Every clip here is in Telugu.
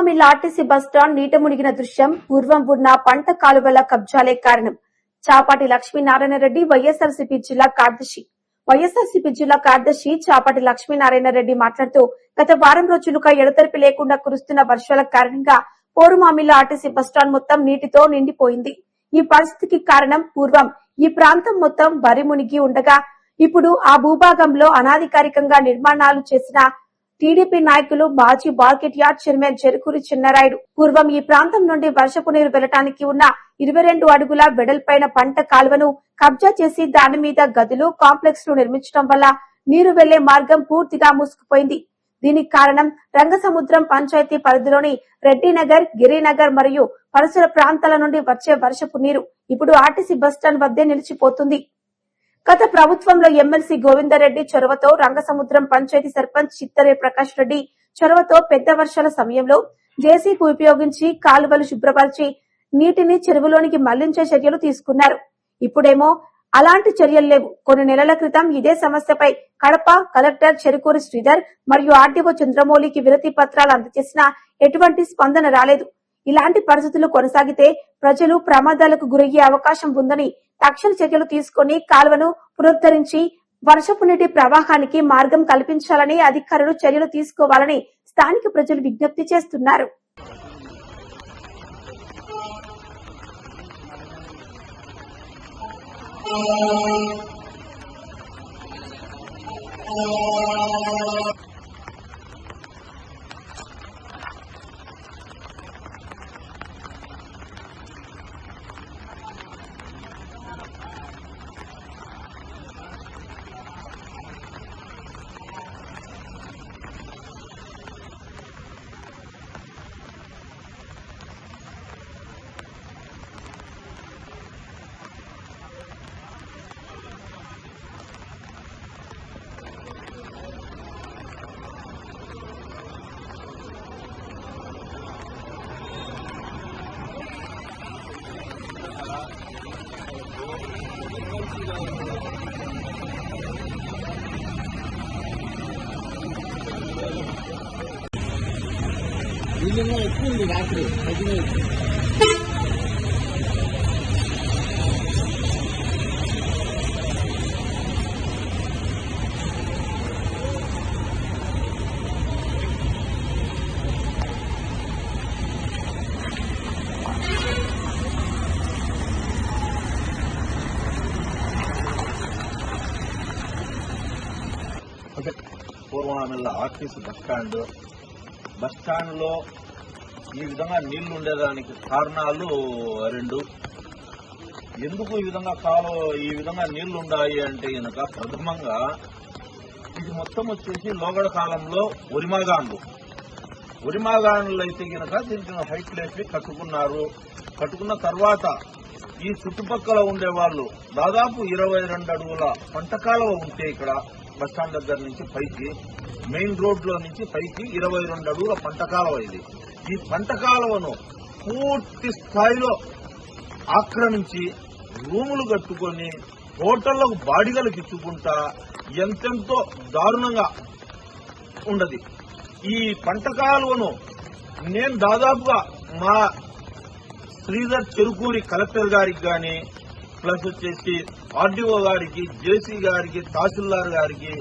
పోరుమామిళ్ళ ఆర్టీసీ బస్టాండ్ నీట మునిగిన దృశ్యం. పూర్వం ఉన్న పంట కాలువల కబ్జాలే కారణం. చాపాటి లక్ష్మీనారాయణ రెడ్డి వైఎస్ఆర్సీపీ జిల్లా కార్యదర్శి. వైఎస్ఆర్సీపీ జిల్లా కార్యదర్శి చాపాటి లక్ష్మీనారాయణ రెడ్డి మాట్లాడుతూ గత వారం రోజులుగా ఎడతెరిపి లేకుండా కురుస్తున్న వర్షాల కారణంగా పోరుమామిళ్ళ ఆర్టీసీ బస్టాండ్ మొత్తం నీటితో నిండిపోయింది. ఈ పరిస్థితికి కారణం పూర్వం ఈ ప్రాంతం మొత్తం వరి మునిగి ఉండగా ఇప్పుడు ఆ భూభాగంలో అనాధికారికంగా నిర్మాణాలు చేసిన టీడీపీ నాయకులు మాజీ market yard chairman Cherukuri Chinnarayudu. పూర్వం ఈ ప్రాంతం నుండి వర్షపు నీరు వెళ్ళటానికి ఉన్న ఇరవై రెండు అడుగుల వెడల్పైన పంట కాలువను కబ్జా చేసి దాని మీద గదులు కాంప్లెక్స్లు నిర్మించడం వల్ల నీరు వెళ్ళే మార్గం పూర్తిగా మూసుకుపోయింది. దీనికి కారణం రంగసముద్రం పంచాయతీ పరిధిలోని రెడ్డినగర్ గిరినగర్ మరియు పరిసర ప్రాంతాల నుండి వచ్చే వర్షపు నీరు. ఇప్పుడు ఆర్టీసీ బస్టాండ్ వద్దే నిలిచిపోతుంది. గత ప్రభుత్వంలో ఎమ్మెల్సీ గోవిందరెడ్డి చొరవతో రంగసముద్రం పంచాయతీ సర్పంచ్ చిత్తరే ప్రకాష్ రెడ్డి చొరవతో పెద్ద వర్షాల సమయంలో జేసీపీ ఉపయోగించి కాలువలు శుభ్రపరిచి నీటిని చెరువులోనికి మళ్ళించే చర్యలు తీసుకున్నారు. ఇప్పుడేమో అలాంటి చర్యలు లేవు. కొన్ని నెలల క్రితం ఇదే సమస్యపై కడప కలెక్టర్ చెరుకూరి శ్రీధర్ మరియు ఆర్డీఓ చంద్రమౌళికి విరతి పత్రాలు అందజేసినా ఎటువంటి స్పందన రాలేదు. ఇలాంటి పరిస్థితులు కొనసాగితే ప్రజలు ప్రమాదాలకు గురయ్యే అవకాశం ఉందని తక్షణ చర్యలు తీసుకుని కాలువను పునరుద్ధరించి వర్షపు నీటి ప్రవాహానికి మార్గం కల్పించాలని అధికారులు చర్యలు తీసుకోవాలని స్థానిక ప్రజలు విజ్ఞప్తి చేస్తున్నారు. వీళ్ళేమో ఎక్కువ ఉంది రాత్రి పొద్దున అంటే పూర్వమిల్ల ఆర్టీసీ బస్ స్టాండ్ బస్ స్టాండ్లో ఈ విధంగా నీళ్ళు ఉండేదానికి కారణాలు రెండు. ఎందుకు ఈ విధంగా కాలు ఈ విధంగా నీళ్ళు ఉండాలి అంటే కనుక ప్రథమంగా ఇది మొత్తం వచ్చేసి లోగడ కాలంలో ఉరిమాగాన్లు ఉరిమాగాన్లు అయితే కనుక దీనికి హైట్ లేపి కట్టుకున్నారు. కట్టుకున్న తర్వాత ఈ చుట్టుపక్కల ఉండేవాళ్ళు దాదాపు ఇరవై రెండు అడుగుల పంట ఉంటే ఇక్కడ బస్ స్టాండ్ దగ్గర నుంచి పైకి మెయిన్ రోడ్లో నుంచి పైకి ఇరవై రెండు అడుగుల పంట కాలువ ఇది. ఈ పంట కాలువను పూర్తి స్థాయిలో ఆక్రమించి రూములు కట్టుకొని హోటళ్ళకు బాడిగలకు ఇచ్చుకుంటా ఎంతెంతో దారుణంగా ఉండదు. ఈ పంట కాలువను నేను దాదాపుగా మా శ్రీధర్ చెరుకూరి కలెక్టర్ గారికి కానీ ప్లస్ వచ్చేసి ఆర్డీఓ గారికి జేసీ గారికి తహసీల్దార్ గారికి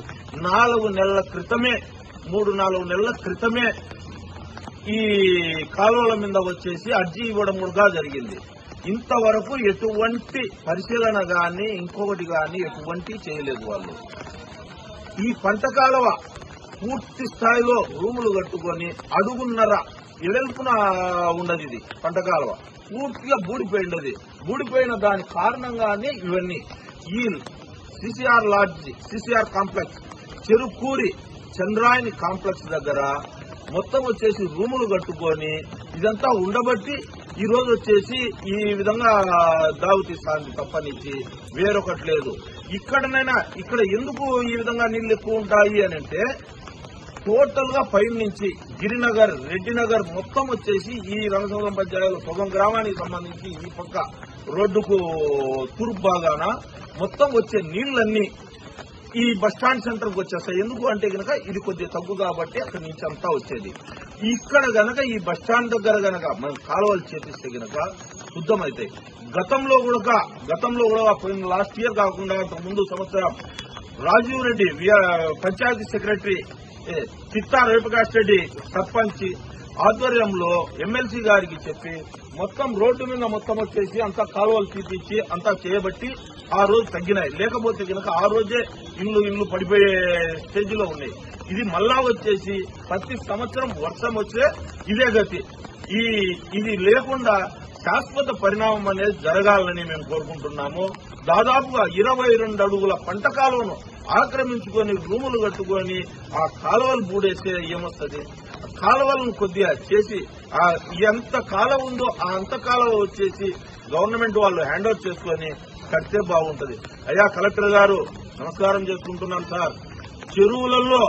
నాలుగు నెలల క్రితమే మూడు నాలుగు నెలల క్రితమే ఈ కాలువల మీద వచ్చేసి అర్జీ ఇవ్వడం కూడా జరిగింది. ఇంతవరకు ఎటువంటి పరిశీలన గాని ఇంకొకటి కానీ ఎటువంటి చేయలేదు వాళ్ళు. ఈ పంట కాలువ పూర్తి స్థాయిలో రూములు కట్టుకొని అడుగున్నర ఎడల్పున ఉన్నది ఇది పంట కాలువ. పూర్తిగా బూడిపోయినది ఊడిపోయిన దాని కారణంగానే ఇవన్నీ. ఈ CCR lodge CCR complex Cherukuri చంద్రాయని complex దగ్గర మొత్తం వచ్చేసి రూములు కట్టుకొని ఇదంతా ఉండబట్టి ఈ రోజు వచ్చేసి ఈ విధంగా దావుతీస్తాంది తప్పనిచ్చి వేరొకటి లేదు. ఇక్కడనైనా ఇక్కడ ఎందుకు ఈ విధంగా నీళ్ళు ఎక్కువ ఉంటాయి అని అంటే టోటల్గా పై నుంచి గిరినగర్ రెడ్డినగర్ మొత్తం వచ్చేసి ఈ రంగసముద్రం పంచాయతీలో సొగం గ్రామానికి సంబంధించి ఈ పక్క రోడ్డుకు తూర్పు భాగాన మొత్తం వచ్చే నీళ్ళన్నీ ఈ బస్ స్టాండ్ సెంటర్కు వచ్చేస్తాయి. ఎందుకు అంటే గనక ఇది కొద్దిగా తగ్గు కాబట్టి అక్కడి నుంచి అంతా వచ్చేది. ఇక్కడ గనక ఈ బస్ స్టాండ్ దగ్గర గనక మనం కాలువలు చేపిస్తే గనక శుద్ధమవుతాయి గతంలో కూడా గతంలో కూడా పోయిన లాస్ట్ ఇయర్ కాకుండా ముందు సంవత్సరం రాజీవ్ రెడ్డి వి- పంచాయతీ సెక్రటరీ చిత్తా రేపకాష్ రెడ్డి సర్పంచ్ ఆధ్వర్యంలో ఎమ్మెల్సీ గారికి చెప్పి మొత్తం రోడ్డు మీద మొత్తం వచ్చేసి అంతా కాలువలు తీపించి అంతా చేయబట్టి ఆ రోజు తగ్గినాయి. లేకపోతే కనుక ఆ రోజే ఇల్లు ఇల్లు పడిపోయే స్టేజ్లో ఉన్నాయి. ఇది మళ్ళా వచ్చేసి ప్రతి సంవత్సరం వర్షం వచ్చే ఇదే గతి. ఈ ఇది లేకుండా శాశ్వత పరిణామం అనేది జరగాలని మేము కోరుకుంటున్నాము. దాదాపుగా ఇరవై రెండు అడుగుల పంట కాలువను ఆక్రమించుకొని రూములు కట్టుకొని ఆ కాలువలు బూడేస్తే ఏమొస్తుంది? కాలువలను కొద్దిగా చేసి ఆ ఎంత కాలం ఉందో ఆ అంత కాలం వచ్చేసి గవర్నమెంట్ వాళ్ళు హ్యాండ్ ఓవర్ చేసుకొని కడితే బాగుంటుంది. అయ్యా కలెక్టర్ గారు నమస్కారం చేసుకుంటున్నాను సార్. చెరువులలో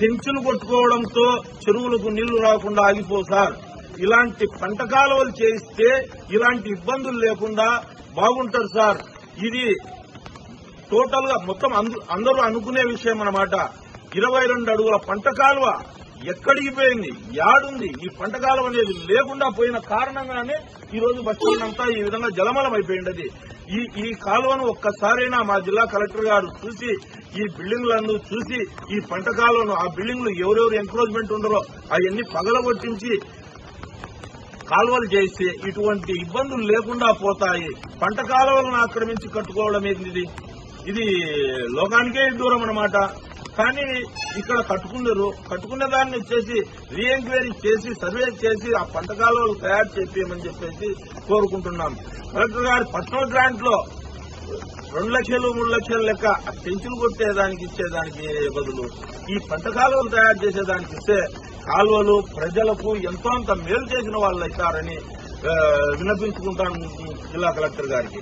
పెంచులు కొట్టుకోవడంతో చెరువులకు నీళ్ళు రాకుండా ఆగిపో సార్. ఇలాంటి పంట కాలువలు చేయిస్తే ఇలాంటి ఇబ్బందులు లేకుండా బాగుంటారు సార్. ఇది టోటల్గా మొత్తం అందరూ అనుకునే విషయం అన్నమాట. ఇరవై రెండు అడుగుల పంట కాలువ ఎక్కడికి పోయింది? యాడుంది? ఈ పంట కాలువ అనేది లేకుండా పోయిన కారణంగానే ఈ రోజు బస్టాండ్ ఈ విధంగా జలమలం అయిపోయింది ఈ ఈ కాలువను ఒక్కసారైనా మా జిల్లా కలెక్టర్ గారు చూసి ఈ బిల్డింగ్లను చూసి ఈ పంట కాలువను ఆ బిల్డింగ్లు ఎవరెవరు ఎంక్రోచ్మెంట్ ఉండరో అవన్నీ పగలగొట్టించి కాలువలు చేస్తే ఇటువంటి ఇబ్బందులు లేకుండా పోతాయి. పంట కాలువలను ఆక్రమించి కట్టుకోవడం ఏంటిది? ఇది? లోకానికే దూరం అన్నమాట. కానీ ఇక్కడ కట్టుకున్నారు కట్టుకున్న దాన్ని వచ్చేసి రీఎంక్వైరీ చేసి సర్వే చేసి ఆ పంట కాలువలు తయారు చేపించమని చెప్పేసి కోరుకుంటున్నాం. కలెక్టర్ గారి పర్సనల్ గ్రాంట్లో రెండు లక్షలు మూడు లక్షల లెక్క పెంచులు కొట్టేదానికి ఇచ్చేదానికి బదులు ఈ పంట కాలువలు తయారు చేసేదానికి ఇస్తే కాలువలు ప్రజలకు ఎంతో అంత మేలు చేసిన వాళ్ళు అవుతారని విన్నపించుకుంటాను జిల్లా కలెక్టర్ గారికి.